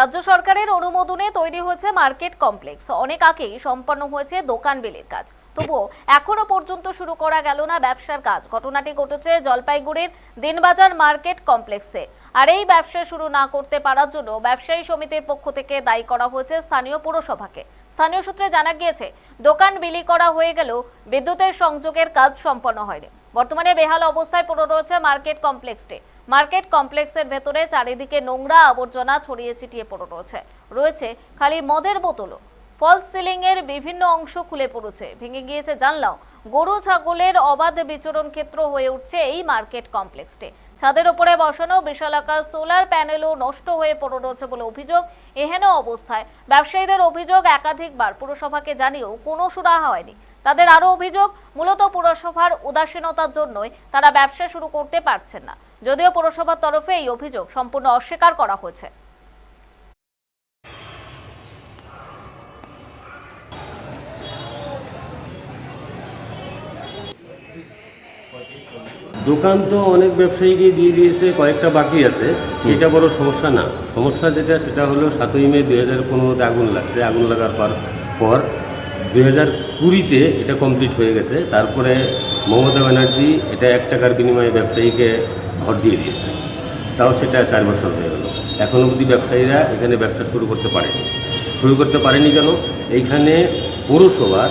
রাজ্য সরকারের অনুমোদনে তৈরি হয়েছে মার্কেট কমপ্লেক্স। অনেক আগেই সম্পন্ন হয়েছে দোকান বেলের কাজ। তবুও এখনও পর্যন্ত শুরু করা গেল না ব্যবসার কাজ। ঘটনাটি ঘটেছে জলপাইগুড়ির দিনবাজার মার্কেট কমপ্লেক্সে। আর এই ব্যবসা শুরু না করতে পারার জন্য ব্যবসায়ী সমিতির পক্ষ থেকে দায়ী করা হয়েছে স্থানীয় পুরসভাকে। স্থানীয় সূত্রে জানা গিয়েছে, দোকান বিলি করা হয়ে গেলেও বিদ্যুতের সংযোগের কাজ সম্পন্ন হয়নি। বর্তমানে বেহাল অবস্থায় পড়ে রয়েছে মার্কেট কমপ্লেক্সটি। মার্কেট কমপ্লেক্সের ভেতরে চারিদিকে নোংরা আবর্জনা ছড়িয়ে ছিটিয়ে পড়ে রয়েছে। রয়েছে খালি মদের বোতলও। ফলস সিলিং এর বিভিন্ন অংশ খুলে পড়েছে। ভেঙে গিয়েছে জানলাও। গরু ছাগলের অবাধ বিচরণ ক্ষেত্র হয়ে উঠছে এই মার্কেট কমপ্লেক্সটি। ছাদের উপরে বসানো বিশালাকার সোলার প্যানেলও নষ্ট হয়ে পড়ে রয়েছে বলে অভিযোগ এহেন অবস্থায়। ব্যবসায়ীদের অভিযোগ একাধিকবার, পুরসভাকে জানিয়েও কোনো সুরাহা হয়নি। তাদের আরও অভিযোগ, মূলত পুরসভার উদাসীনতার জন্যই তারা ব্যবসা শুরু করতে পারছেন না। যদিও পুরসভার তরফে এই অভিযোগ সম্পূর্ণ অস্বীকার করা হয়েছে। দোকান তো অনেক ব্যবসায়ীকে দিয়ে দিয়েছে কয়েকটা বাকি আছে। সেটা বড় সমস্যা না। সমস্যা যেটা সেটা হলো সাতই মে দুই হাজার পনেরোতে আগুন লাগছে। আগুন লাগার পর পর দুই হাজার কুড়িতে এটা কমপ্লিট হয়ে গেছে। তারপরে মমতা ব্যানার্জি এটা এক টাকার বিনিময়ে ব্যবসায়ীকে ঘর দিয়ে দিয়েছে। তাও সেটা চার বছর হয়ে গেল। এখন অবধি ব্যবসায়ীরা এখানে ব্যবসা শুরু করতে পারেনি। শুরু করতে পারেনি কেন? এইখানে পৌরসভার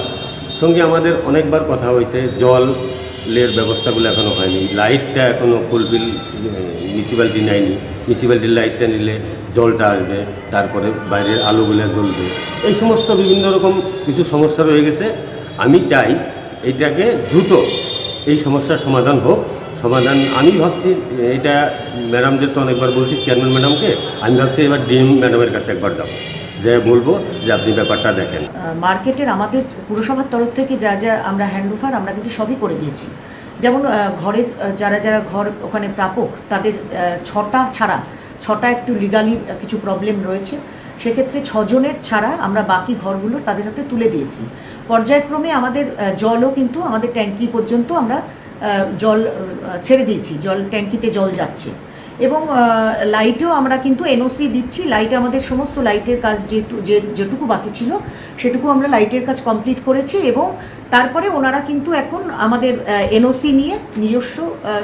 সঙ্গে আমাদের অনেকবার কথা হয়েছে জলের ব্যবস্থাগুলো এখনও হয়নি। লাইটটা এখনও ফুলফিল মিউনিসিপ্যালিটি নেয়নি। মিউনিসিপ্যালিটির লাইটটা নিলে জলটা আসবে, তারপরে বাইরের আলোগুলো জ্বলবে। এই সমস্ত বিভিন্ন রকম কিছু সমস্যা রয়ে গেছে। আমি চাই এটাকে দ্রুত এই সমস্যার সমাধান হোক। সমাধান, আমি ভাবছি, এটা ম্যাডামদের তো অনেকবার বলছি চেয়ারম্যান ম্যাডামকে আমি ভাবছি এবার ডিএম ম্যাডামের কাছে একবার যাব। যে বলব যে আপনি ব্যাপারটা দেখেন। মার্কেটের আমাদের পুরসভার তরফ থেকে যা যা আমরা হ্যান্ড ওভার আমরা কিন্তু সবই করে দিয়েছি। যেমন ঘরের যারা যারা ঘর ওখানে প্রাপক, তাদের ছটা ছাড়া, ছটা একটু লিগালি কিছু প্রবলেম রয়েছে। সেক্ষেত্রে ছজনের ছাড়া আমরা বাকি ঘরগুলো তাদের হাতে তুলে দিয়েছি। পর্যায়ক্রমে আমাদের জলও কিন্তু আমাদের ট্যাঙ্কি পর্যন্ত আমরা জল ছেড়ে দিয়েছি। জল, ট্যাঙ্কিতে জল যাচ্ছে। এবং লাইটেও আমরা কিন্তু এনওসি দিচ্ছি। লাইট আমাদের সমস্ত লাইটের কাজ যেটু যে, যেটুকু বাকি ছিল, সেটুকু আমরা লাইটের কাজ কমপ্লিট করেছি এবং তারপরে ওনারা কিন্তু এখন আমাদের এনওসি নিয়ে নিজস্ব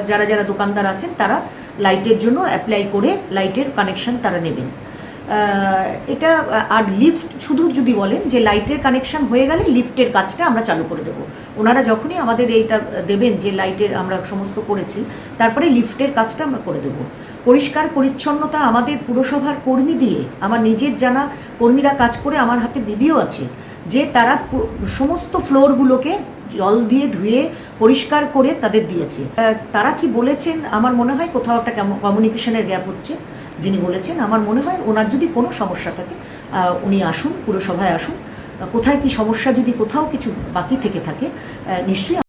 যারা যারা দোকানদার আছেন, তারা লাইটের জন্য অ্যাপ্লাই করে লাইটের কানেকশন তারা নেবেন। এটা আর লিফট শুধু যদি বলেন যে লাইটের কানেকশন হয়ে গেলে লিফটের কাজটা আমরা চালু করে দেবো। ওনারা যখনই আমাদের এইটা দেবেন যে লাইটের আমরা সমস্ত করেছি, তারপরে লিফটের কাজটা আমরা করে দেবো। পরিষ্কার পরিচ্ছন্নতা আমাদের পুরসভার কর্মী দিয়ে, আমার নিজের জানা কর্মীরা কাজ করে আমার হাতে ভিডিও আছে, যে তারা সমস্ত ফ্লোরগুলোকে জল দিয়ে ধুয়ে পরিষ্কার করে তাদের দিয়েছে। তারা কি বলেছেন? আমার মনে হয় কোথাও একটা কমিউনিকেশনের গ্যাপ হচ্ছে, যিনি বলেছেন। আমার মনে হয় ওনার যদি কোনো সমস্যা থাকে উনি আসুন, পুরসভায় আসুন। কোথায় কি সমস্যা যদি কোথাও কিছু বাকি থেকে থাকে নিশ্চয়ই